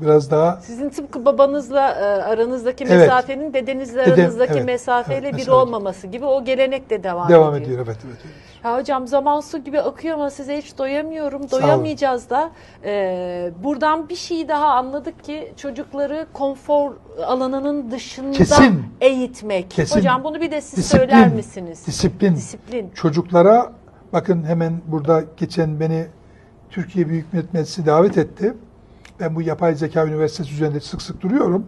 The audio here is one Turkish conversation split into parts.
Biraz daha Sizin tıpkı babanızla e, aranızdaki Evet. mesafenin dedenizle Dedem, aranızdaki evet, mesafeyle evet, bir mesafe. olmaması gibi o gelenek de devam, devam ediyor. ediyor. Evet, evet. evet. Ya hocam zaman su gibi akıyor ama size hiç doyamıyorum, doyamayacağız da. Ee, buradan bir şey daha anladık ki çocukları konfor alanının dışında Kesin. eğitmek. Kesin. Hocam bunu bir de siz Disiplin. söyler misiniz? Disiplin. Disiplin. Çocuklara bakın hemen burada geçen beni Türkiye Büyük Millet Meclisi davet etti. Ben bu yapay zeka üniversitesi üzerinde sık sık duruyorum.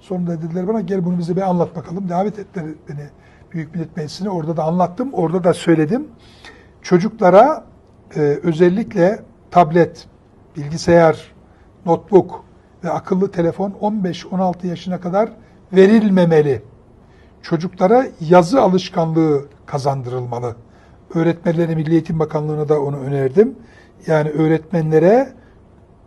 Sonunda dediler bana gel bunu bize bir anlat bakalım. Davet ettiler beni Büyük Millet Meclisi'ne. Orada da anlattım. Orada da söyledim. Çocuklara e, özellikle tablet, bilgisayar, notebook ve akıllı telefon 15-16 yaşına kadar verilmemeli. Çocuklara yazı alışkanlığı kazandırılmalı. Öğretmenlere Milli Eğitim Bakanlığı'na da onu önerdim. Yani öğretmenlere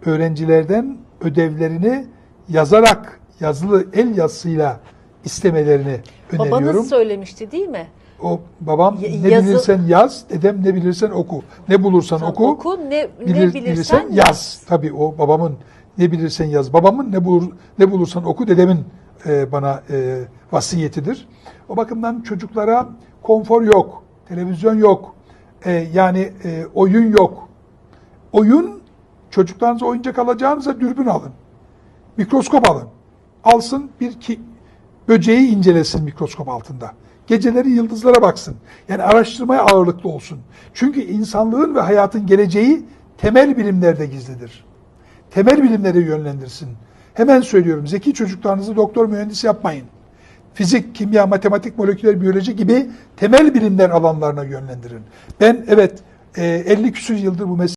öğrencilerden ödevlerini yazarak, yazılı el yazısıyla istemelerini öneriyorum. Babanız söylemişti değil mi? O babam Ya- ne yazı- bilirsen yaz, dedem ne bilirsen oku. Ne bulursan Sen oku, oku, ne, bilir- ne bilirsen, yaz. Tabii o babamın ne bilirsen yaz. Babamın ne bulur ne bulursan oku dedemin e, bana e, vasiyetidir. O bakımdan çocuklara konfor yok, televizyon yok, e, yani e, oyun yok. Oyun çocuklarınıza oyuncak alacağınıza dürbün alın. Mikroskop alın. Alsın bir ki böceği incelesin mikroskop altında. Geceleri yıldızlara baksın. Yani araştırmaya ağırlıklı olsun. Çünkü insanlığın ve hayatın geleceği temel bilimlerde gizlidir. Temel bilimlere yönlendirsin. Hemen söylüyorum zeki çocuklarınızı doktor mühendis yapmayın. Fizik, kimya, matematik, moleküler biyoloji gibi temel bilimler alanlarına yönlendirin. Ben evet e, 50 küsur yıldır bu mesleği